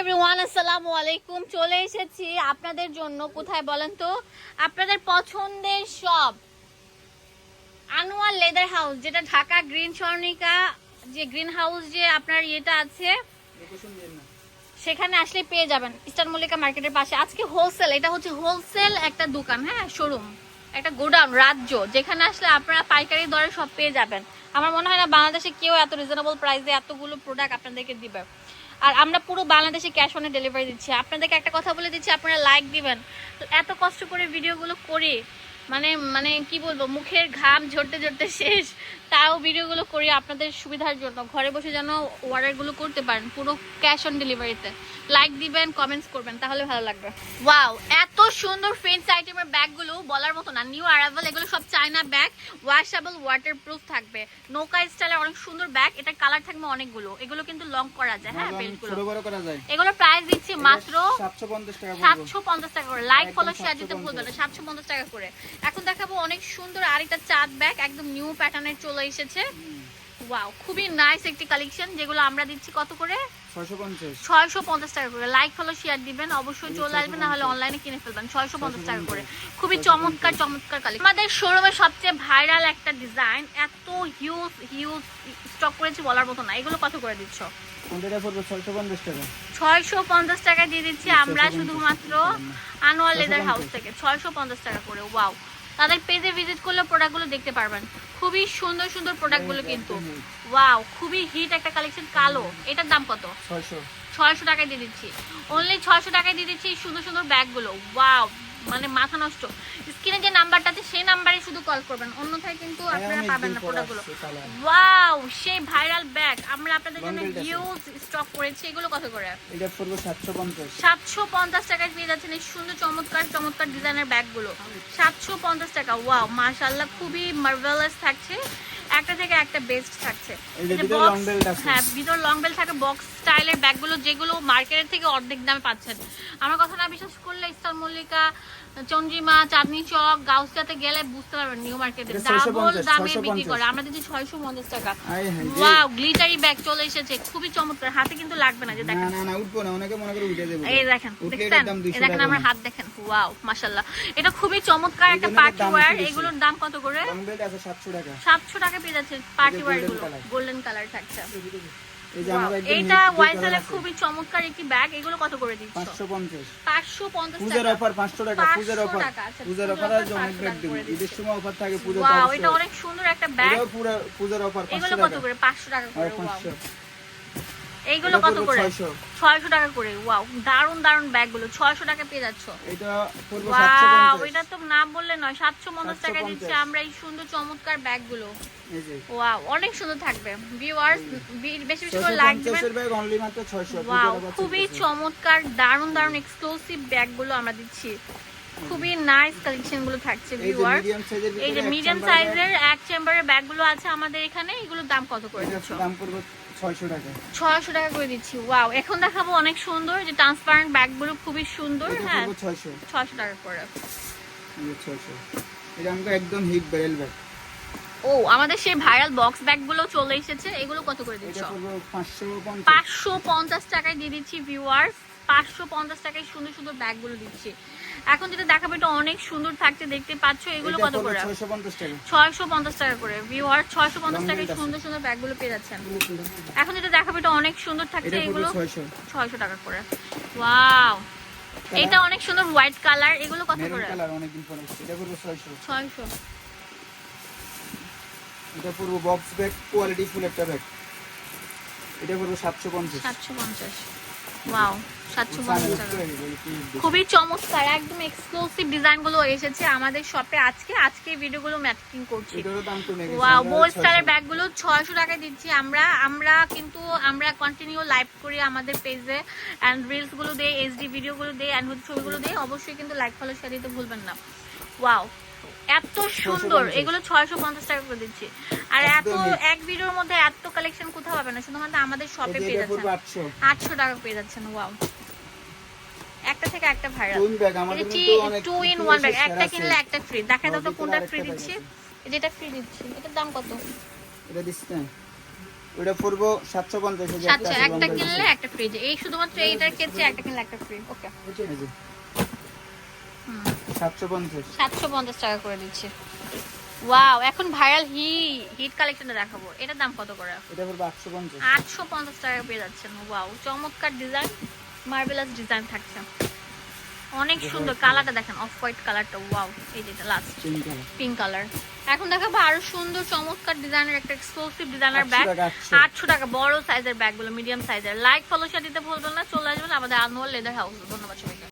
Everyone আসসালামু আলাইকুম। চলে এসেছি আপনাদের জন্য। কোথায় বলেন তো? আপনাদের পছন্দের সব আনোয়ার লেদার হাউস যেটা ঢাকা গ্রিন স্বর্ণিকা যে গ্রিন হাউস যে আপনার ইয়েটা আছে সেখানে আসলে পেয়ে যাবেন। ইস্টার মল্লিকা মার্কেটের পাশে। আজকে হোলসেল এটা হচ্ছে হোলসেল একটা দোকান হ্যাঁ? শোরুম একটা গোডাউন রাজ্য যেখানে আসলে আপনারা পাইকারি দরে সব পেয়ে যাবেন। আমার মনে হয় না বাংলাদেশে কেউ এত রিজনেবল প্রাইসে এতগুলো প্রোডাক্ট আপনাদেরকে দিবে। আর আমরা পুরো বাংলাদেশে ক্যাশ অনে ডেলিভারি দিচ্ছি। আপনাদেরকে একটা কথা বলে দিচ্ছি, আপনারা লাইক দিবেন। এত কষ্ট করে ভিডিওগুলো করি মানে মানে কি বলব মুখের ঘাম ঝরতে ঝরতে শেষ। তাও ভিডিওগুলো করি আপনাদের সুবিধার জন্য। ঘরে বসে যেন অর্ডারগুলো করতে পারেন পুরো ক্যাশ অন ডেলিভারিতে লাইক দিবেন কমেন্টস করবেন তাহলে ভালো লাগবে। ওয়াও এত সুন্দর ফ্রেন্ডস আইটেমের ব্যাগগুলো বলার মতো না। নিউ অ্যারাইভাল এগুলো সব চায়না ব্যাগ ওয়াশেবল ওয়াটারপ্রুফ থাকবে। নৌকা স্টাইলের অনেক সুন্দর ব্যাগ এটা কালার থাকবে অনেকগুলো। এগুলো কিন্তু লং করা যায় হ্যাঁ বেল্টগুলো করা যায়। এগুলো প্রাইস দিচ্ছি মাত্র সাতশো পঞ্চাশ টাকা পড়বে। সাতশো পঞ্চাশ টাকা করে। লাইক ফলো শেয়ার দিতে ভুলবেন না সাতশো পঞ্চাশ টাকা করে। এখন দেখাবো অনেক সুন্দর আরেকটা চাঁদ ব্যাগ একদম নিউ প্যাটার্নের চলে এসেছে। ওয়াও খুবই নাইস একটি কালেকশন যেগুলো আমরা দিচ্ছি কত করে? ছয়শো পঞ্চাশ। ছয়শো পঞ্চাশ টাকা করে। লাইক ফলো শেয়ার দিবেন। অবশ্যই চলে আসবেন না হলে অনলাইনে কিনে ফেলবেন। ছয়শো পঞ্চাশ টাকা করে। খুবই চমৎকার চমৎকার কালেকশন আমাদের শোরুমের সবচেয়ে ভাইরাল একটা ডিজাইন এত হিউজ হিউজ স্টক করেছি বলার মতো না। এগুলো কত করে দিচ্ছ? কোনটা পড়বে ছয়শো পঞ্চাশ টাকা। ছয়শো পঞ্চাশ টাকা দিয়ে দিচ্ছি আমরা শুধুমাত্র আনোয়ার লেদার হাউস থেকে। ছয়শো পঞ্চাশ টাকা করে। ওয়াও তাদের পেজে ভিজিট করলে প্রোডাক্টগুলো দেখতে পারবেন। খুবই সুন্দর সুন্দর প্রোডাক্টগুলো কিন্তু। ওয়াও খুবই হিট একটা কালেকশন কালো। এটার দাম কত? ছয়শো। ছয়শো টাকায় দিয়ে দিচ্ছি। অনলি ছয়শো টাকায় দিয়ে দিচ্ছি সুন্দর সুন্দর ব্যাগগুলো ওয়াও মানে মাথা নষ্ট। স্ক্রিনে যে নাম্বারটা আছে সেই নাম্বারে শুধু কল করবেন। অন্যথায় কিন্তু আপনারা পাবেন না প্রোডাক্টগুলো ওয়াও সেই ভাইরাল ব্যাগ আমরা আপনাদের জন্য। হিউজ স্টক করেছি। এগুলো কত করে? এটা পড়বে সাতশো পঞ্চাশ। সাতশো পঞ্চাশ টাকায় পেয়ে যাচ্ছেন এই সুন্দর চমৎকার চমৎকার ডিজাইনের ব্যাগগুলো সাতশো পঞ্চাশ টাকা। ওয়াও মার্শাল্লাহ খুবই মার্ভেলাস থাকছে। একটা থেকে একটা বেস্ট থাকছে। হ্যাঁ ভিতর লং বেল থাকে বক্স স্টাইলের ব্যাগগুলো যেগুলো মার্কেটের থেকে অর্ধেক দামে পাচ্ছেন আমার কথা না বিশ্বাস করলে ইস্টার মল্লিকা চন্দ্রিমা চাঁদনি চক গাউসিয়াতে গেলে বুঝতে পারবেন নিউ মার্কেটে। ডাবল দামে বিক্রি করে। আমরা দিচ্ছি ছয়শো পঞ্চাশ টাকা। ওয়াও গ্লিটারি ব্যাগ চলে এসেছে। খুবই চমৎকার। হাতে কিন্তু লাগবে না যে দেখেন। না না উঠবো না। অনেকে মনে করে উঠে দেবো। এই দেখেন দেখেন টাকা আমার হাত দেখেন। ওয়াও মাশাআল্লাহ। এটা খুবই চমৎকার একটা পার্টি ওয়্যার এগুলোর দাম কত করে? লং বেল্ট আছে সাতশো টাকা। সাতশো টাকা পেয়ে যাচ্ছে পার্টি ওয়্যারগুলো গোল্ডেন কালার থাকছে। এইটা আছে। খুবই চমৎকার একটি ব্যাগ এগুলো কত করে দিচ্ছ? পাঁচশো পঞ্চাশ। পাঁচশো পঞ্চাশ পূজার টাকা। অফার পাঁচশো টাকা পূজার অফার আচ্ছা, পূজার অফার offer অনেক ব্যাগ টাকা ঈদের সময় অফার থাকে পূজার ওয়াও এটা অনেক সুন্দর একটা ব্যাগ পুরো পূজার অফার এগুলো কত করে? পাঁচশো টাকা করে ওয়াও এইগুলো কত করে? 600 ছয়শো টাকা করে ওয়াও দারুণ দারুণ ব্যাগগুলো ছয়শো টাকা পেয়ে যাচ্ছ। এটা পড়বে সাতশো ওয়াও এটা তো না বললে নয় সাতশো পঞ্চাশ টাকা 750 দিচ্ছে আমরা এই সুন্দর চমৎকার ব্যাগগুলো। এই যে। ওয়াও অনেক সুন্দর থাকবে। ভিউয়ার্স বেশি বেশি করে লাইক দিবেন ব্যাগ অনলি মাত্র ছয়শো ওয়াও খুবই চমৎকার দারুণ দারুণ এক্সক্লুসিভ ব্যাগগুলো আমরা দিচ্ছি। খুবই নাইস কালেকশনগুলো থাকছে ভিউয়ার এই যে মিডিয়াম সাইজের এক চেম্বারের ব্যাগগুলো আছে আমাদের এখানে এগুলোর দাম কত করে দিচ্ছ? দাম পড়বে ছয়শো টাকা। ছয়শো টাকা করে দিচ্ছি। ওয়াও এখন দেখাবো অনেক সুন্দর। যে ট্রান্সপারেন্ট ব্যাগগুলো খুবই সুন্দর হ্যাঁ। ছয়শো। ছয়শো টাকা করে। ছয়শো। এটা আমাকে একদম হিট বেরেল ব্যাগ ও আমাদের সেই ভাইরাল বক্স ব্যাগগুলো চলে এসেছে। এগুলো কত করে দিচ্ছ? পাঁচশো পঞ্চাশ। পাঁচশো পঞ্চাশ টাকায় দিয়ে দিচ্ছি ভিউয়ার্স পাঁচশো পঞ্চাশ টাকায় সুন্দর সুন্দর ব্যাগগুলো দিচ্ছি। এখন যেটা দেখাবো এটা অনেক সুন্দর থাকছে দেখতে পাচ্ছ এগুলো কত করে? ছয়শো পঞ্চাশ টাকা। করে। ভিউয়ার ছয়শো পঞ্চাশ Long টাকায় belt সুন্দর সুন্দর ব্যাগগুলো পেয়ে যাচ্ছেন। এখন যেটা দেখাবো এটা অনেক সুন্দর থাকছে এগুলো ছয়শো। ছয়শো টাকা করে। ওয়াও এটা অনেক সুন্দর হোয়াইট কালার এগুলো কত করে? কালার পরে এটা পড়বে বক্স ব্যাগ কোয়ালিটি ফুল একটা ব্যাগ এটা পঞ্চাশ। সাতশো পঞ্চাশ। ওয়াও সাতশো খুবই খুবই চমৎকার একদম এক্সক্লুসিভ এসেছে আমাদের শপে আজকে। আজকে ভিডিওগুলো ম্যাচিং করছি। বোল স্টারের ব্যাগগুলো ছয়শো। টাকায় দিচ্ছি আমরা। আমরা কিন্তু আমরা কন্টিনিউ লাইভ করি আমাদের পেজে অ্যান্ড দেই এইচডি দেই অ্যান্ড ছবিগুলো দেই অবশ্যই কিন্তু লাইক ফলো শেয়ার দিতে ভুলবেন না। ওয়াও এত সুন্দর। এগুলো ছয়শো পঞ্চাশ টাকা করে দিচ্ছি। আর এত এক ভিডিওর মধ্যে এত কালেকশন কোথাও পাবে না শুধুমাত্র আমাদের শপে পেয়ে যাচ্ছেন। আটশো। টাকা পেয়ে যাচ্ছেন ওয়াও একটা থেকে একটা viral two in one bag একটা কিনলে একটা ফ্রি দেখা দাও তো কোনটা ফ্রি দিচ্ছি। যেটা ফ্রি দিচ্ছি। এটার দাম কত? এটা দিচ্ছি না। ওইটা পড়ব সাতশো পঞ্চাশ এই আচ্ছা একটা কিনলে একটা ফ্রি এই শুধুমাত্র এইটার ক্ষেত্রে একটা কিনলে একটা ফ্রি ওকে টাকা করে দিচ্ছে। ওয়াও এখন ভাইরাল হি হিট কালেকশনটা দেখাবো। এটার দাম কত করে? এটা পড়ব টাকা পেয়ে যাচ্ছেন। ওয়াও চমৎকার ডিজাইন মার্বেলাস ডিজাইন থাকছে। অনেক সুন্দর কালারটা দেখেন অফ হোয়াইট কালারটা ওয়াও এই যেটা লাস্ট পিঙ্ক কালার এখন দেখাবো আরও সুন্দর চমৎকার ডিজাইনের একটা এক্সক্লুসিভ ডিজাইনার ব্যাগ আটশো। টাকা বড় সাইজের ব্যাগগুলো মিডিয়াম সাইজের লাইক ফলো দিতে ভুলবেন না চলে আসবেন আমাদের আনোয়ার লেদার হাউস ধন্যবাদ সবাই